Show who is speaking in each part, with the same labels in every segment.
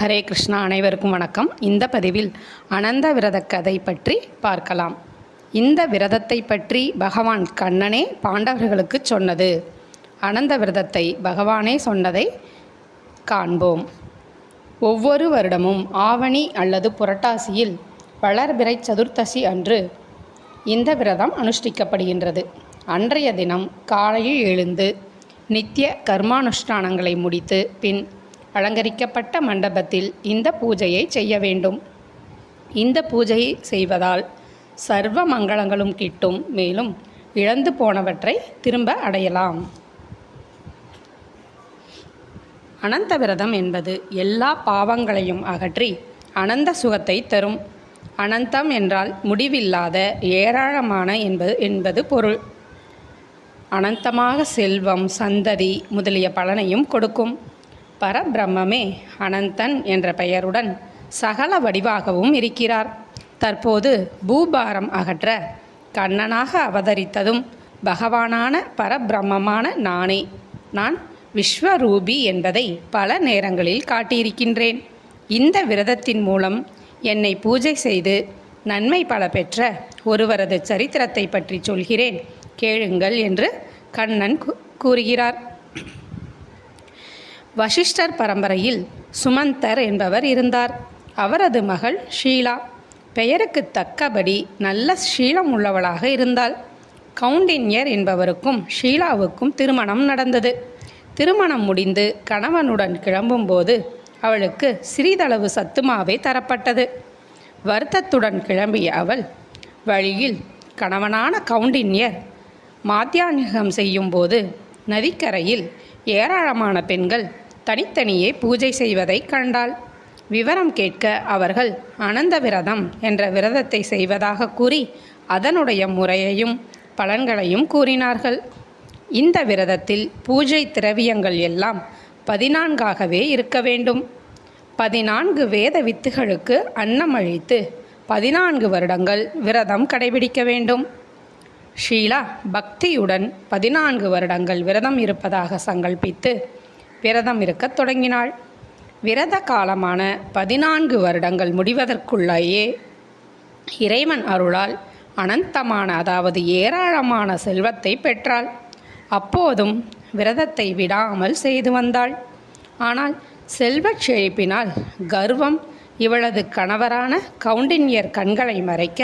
Speaker 1: ஹரே கிருஷ்ணா அனைவருக்கும் வணக்கம். இந்த பதிவில் அனந்த விரத கதை பற்றி பார்க்கலாம். இந்த விரதத்தை பற்றி பகவான் கண்ணனே பாண்டவர்களுக்கு சொன்னது. அனந்த விரதத்தை பகவானே சொன்னதை காண்போம். ஒவ்வொரு வருடமும் ஆவணி அல்லது புரட்டாசியில் வளர்பிறை சதுர்த்தசி அன்று இந்த விரதம் அனுஷ்டிக்கப்படுகின்றது. அன்றைய தினம் காலையில் எழுந்து நித்திய கர்மானுஷ்டானங்களை முடித்து பின் அலங்கரிக்கப்பட்ட மண்டபத்தில் இந்த பூஜையை செய்ய வேண்டும். இந்த பூஜையை செய்வதால் சர்வ மங்களங்களும் கிட்டும் மேலும் இழந்து போனவற்றை திரும்ப அடையலாம். அனந்த விரதம் என்பது எல்லா பாவங்களையும் அகற்றி அனந்த சுகத்தை தரும். அனந்தம் என்றால் முடிவில்லாத ஏராளமான என்பது என்பது பொருள். அனந்தமாக செல்வம் சந்ததி முதலிய பலனையும் கொடுக்கும். பரபிரம்மே அனந்தன் என்ற பெயருடன் சகல வடிவாகவும் இருக்கிறார். தற்போது பூபாரம் அகற்ற கண்ணனாக அவதரித்ததும் பகவானான பரபிரம்மமான நானே. நான் விஸ்வரூபி என்பதை பல நேரங்களில் காட்டியிருக்கின்றேன். இந்த விரதத்தின் மூலம் என்னை பூஜை செய்து நன்மை பல பெற்ற ஒருவரது சரித்திரத்தை பற்றி சொல்கிறேன். கேளுங்கள் என்று கண்ணன் கூறுகிறார். வசிஷ்டர் பரம்பரையில் சுமந்தர் என்பவர் இருந்தார். அவரது மகள் ஷீலா. பெயருக்கு தக்கபடி நல்ல ஷீலம் உள்ளவளாக இருந்தாள். கவுண்டின்யர் என்பவருக்கும் ஷீலாவுக்கும் திருமணம் நடந்தது. திருமணம் முடிந்து கணவனுடன் கிளம்பும்போது அவளுக்கு சிறிதளவு சத்துமாவே தரப்பட்டது. வருத்தத்துடன் கிளம்பிய அவள் வழியில் கணவனான கவுண்டின்யர் மாத்தியானிகம் செய்யும்போது நதிக்கரையில் ஏராளமான பெண்கள் தனித்தனியே பூஜை செய்வதை கண்டாள். விவரம் கேட்க அவர்கள் அனந்த விரதம் என்ற விரதத்தை செய்வதாக கூறி அதனுடைய முறையையும் பலன்களையும் கூறினார்கள். இந்த விரதத்தில் பூஜை திரவியங்கள் எல்லாம் பதினான்காகவே இருக்க வேண்டும். பதினான்கு வேத வித்துகளுக்கு அன்னம் அழித்து பதினான்கு வருடங்கள் விரதம் கடைபிடிக்க வேண்டும். ஷீலா பக்தியுடன் பதினான்கு வருடங்கள் விரதம் இருப்பதாக சங்கல்பித்து விரதம் இருக்கத் தொடங்கினாள். விரத காலமான பதினான்கு வருடங்கள் முடிவதற்குள்ளேயே இறைவன் அருளால் அனந்தமான அதாவது ஏராளமான செல்வத்தை பெற்றாள். அப்போதும் விரதத்தை விடாமல் செய்து வந்தாள். ஆனால் செல்வச் செழிப்பினால் கர்வம் இவளது கணவரான கவுண்டின்யர் கண்களை மறைக்க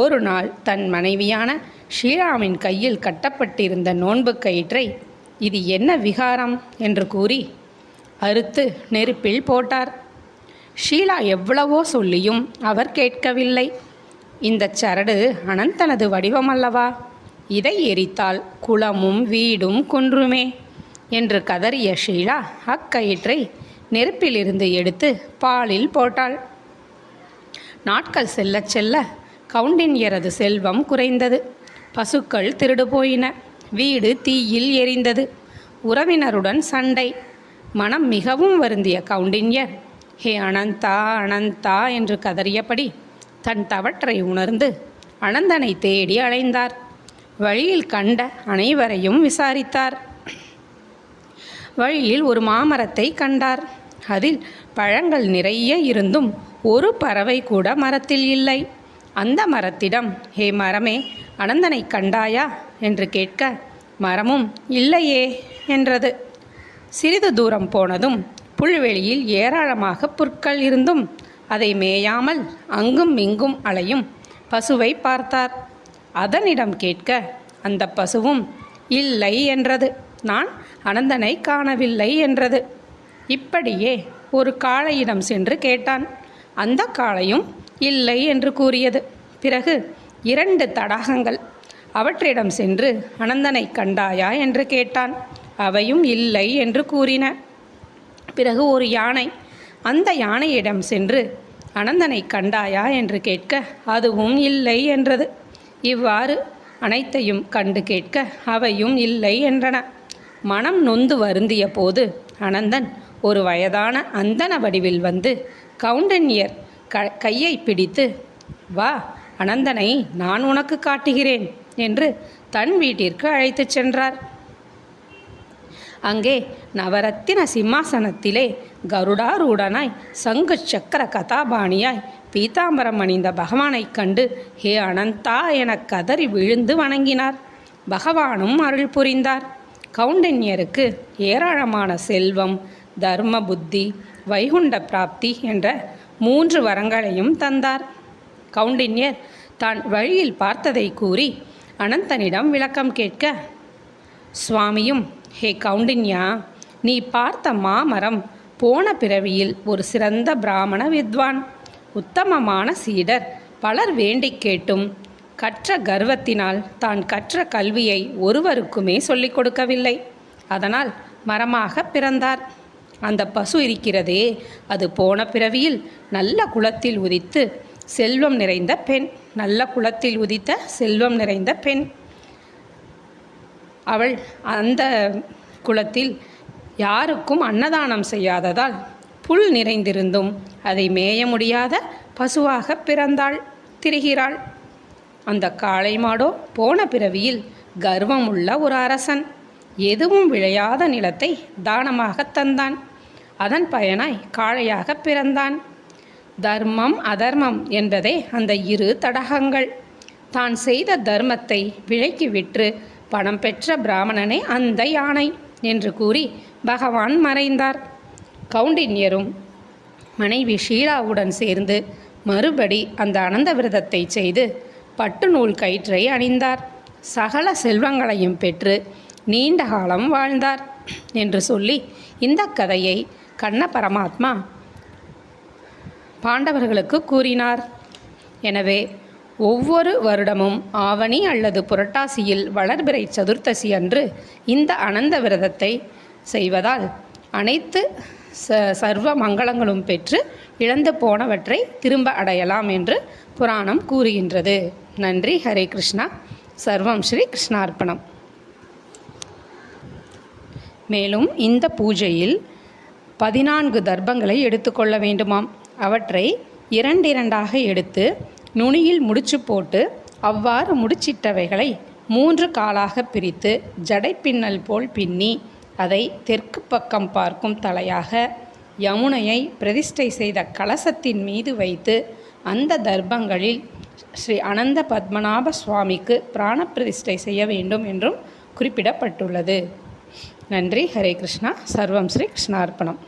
Speaker 1: ஒரு நாள் தன் மனைவியான ஷீலாவின் கையில் கட்டப்பட்டிருந்த நோன்பு கயிற்றை இது என்ன விகாரம்? என்று கூறி அறுத்து நெருப்பில் போட்டார். ஷீலா எவ்வளவோ சொல்லியும் அவர் கேட்கவில்லை. இந்த சரடு அனந்தனது வடிவமல்லவா இதை எரித்தால் குளமும் வீடும் குன்றுமே என்று கதறிய ஷீலா அக்கயிற்றை நெருப்பிலிருந்து எடுத்து பாலில் போட்டாள். நாட்கள் செல்ல செல்ல கவுண்டின்யரது செல்வம் குறைந்தது. பசுக்கள் திருடு போயின. வீடு தீயில் எரிந்தது. உறவினருடன் சண்டை. மனம் மிகவும் வருந்திய கவுண்டின்யர் ஹே அனந்தா அனந்தா என்று கதறியபடி தன் தவற்றை உணர்ந்து அனந்தனை தேடி அலைந்தார். வழியில் கண்ட அனைவரையும் விசாரித்தார். வழியில் ஒரு மாமரத்தை கண்டார். அதில் பழங்கள் நிறைய இருந்தும் ஒரு பறவை கூட மரத்தில் இல்லை. அந்த மரத்திடம் ஹே மரமே அனந்தனை கண்டாயா? என்று கேட்க மரமும் இல்லையே என்றது. சிறிது தூரம் போனதும் புல்வெளியில் ஏராளமாக புற்கள் இருந்தும் அதை மேயாமல் அங்கும் இங்கும் அலையும் பசுவை பார்த்தார். அதனிடம் கேட்க அந்த பசுவும் இல்லை என்றது. நான் அனந்தனை காணவில்லை என்றது. இப்படியே ஒரு காளையிடம் சென்று கேட்டான். அந்த காளையும் இல்லை என்று கூறியது. பிறகு இரண்டு தடாகங்கள். அவற்றிடம் சென்று அனந்தனை கண்டாயா என்று கேட்டான். அவையும் இல்லை என்று கூறின. பிறகு ஒரு யானை அந்த யானையிடம் சென்று அனந்தனை கண்டாயா என்று கேட்க அதுவும் இல்லை என்றது. இவ்வாறு அனைத்தையும் கண்டு கேட்க அவையும் இல்லை என்றன. மனம் நொந்து வருந்திய போது அனந்தன் ஒரு வயதான அந்தன வடிவில் வந்து கவுண்டன்யர் க கையை பிடித்து வா அனந்தனை நான் உனக்கு காட்டுகிறேன் என்று தன் வீட்டிற்கு அழைத்துச் சென்றார். அங்கே நவரத்தின சிம்மாசனத்திலே கருடாரூடனாய் சங்கு சக்கர கதாபாணியாய் பீதாம்பரம் அணிந்த பகவானைக் கண்டு ஹே அனந்தா எனக் கதறி விழுந்து வணங்கினார். பகவானும் அருள் புரிந்தார். கவுண்டன்யருக்கு ஏராளமான செல்வம் தர்ம புத்தி வைகுண்ட பிராப்தி என்ற மூன்று வரங்களையும் தந்தார். கவுண்டின்யர் தான் வழியில் பார்த்ததை கூறி அனந்தனிடம் விளக்கம் கேட்க சுவாமியும் ஹே கவுண்டின்யா நீ பார்த்த மாமரம் போன பிறவியில் ஒரு சிறந்த பிராமண வித்வான். உத்தமமான சீடர் பலர் வேண்டிக் கேட்டும். கற்ற கர்வத்தினால் தான் கற்ற கல்வியை ஒருவருக்குமே சொல்லிக் கொடுக்கவில்லை. அதனால் மரமாக பிறந்தார். அந்த பசு இருக்கிறதே அது போன பிறவியில் நல்ல குளத்தில் உதித்து செல்வம் நிறைந்த பெண் நல்ல குளத்தில் உதித்த செல்வம் நிறைந்த பெண். அவள் அந்த குளத்தில் யாருக்கும் அன்னதானம் செய்யாததால் புல் நிறைந்திருந்தும் அதை மேய முடியாத பசுவாக பிறந்தாள் திரிகிறாள். அந்த காளை மாடோ போன பிறவியில் கர்வம் உள்ள ஒரு அரசன். எதுவும் விளையாத நிலத்தை தானமாக தந்தான். அதன் பயனாய் காளையாக பிறந்தான். தர்மம் அதர்மம் என்பதே அந்த இரு தடகங்கள். தான் செய்த தர்மத்தை விலைக்கு விற்று பணம் பெற்ற பிராமணனே அந்த யானை என்று கூறி பகவான் மறைந்தார். கவுண்டின்யரும் மனைவி ஷீலாவுடன் சேர்ந்து மறுபடி அந்த அனந்த விரதத்தை செய்து பட்டு நூல் கயிற்றை அணிந்தார். சகல செல்வங்களையும் பெற்று நீண்ட காலம் வாழ்ந்தார் என்று சொல்லி இந்த கதையை கண்ண பரமாத்மா பாண்டவர்களுக்கு கூறினார். எனவே ஒவ்வொரு வருடமும் ஆவணி அல்லது புரட்டாசியில் வளர்பிறை சதுர்த்தசி அன்று இந்த அனந்த விரதத்தை செய்வதால் அனைத்து ச சர்வ மங்களங்களும் பெற்று இழந்து போனவற்றை திரும்ப அடையலாம் என்று புராணம் கூறுகின்றது. நன்றி. ஹரே கிருஷ்ணா. சர்வம் ஸ்ரீ கிருஷ்ணார்ப்பணம். மேலும் இந்த பூஜையில் பதினான்கு தர்ப்பங்களை எடுத்துக்கொள்ள வேண்டுமாம். அவற்றை இரண்டிரண்டாக எடுத்து நுனியில் முடிச்சு போட்டு அவ்வாறு முடிச்சிட்டவைகளை மூன்று காலாக பிரித்து ஜடைப்பின்னல் போல் பின்னி அதை தெற்கு பக்கம் பார்க்கும் தலையாக யமுனையை பிரதிஷ்டை செய்த கலசத்தின் மீது வைத்து அந்த தர்ப்பங்களில் ஸ்ரீ அனந்த பத்மநாப சுவாமிக்கு பிராண பிரதிஷ்டை செய்ய வேண்டும் என்றும் குறிப்பிடப்பட்டுள்ளது. நன்றி. ஹரே கிருஷ்ணா. சர்வம் ஸ்ரீ கிருஷ்ணார்ப்பணம்.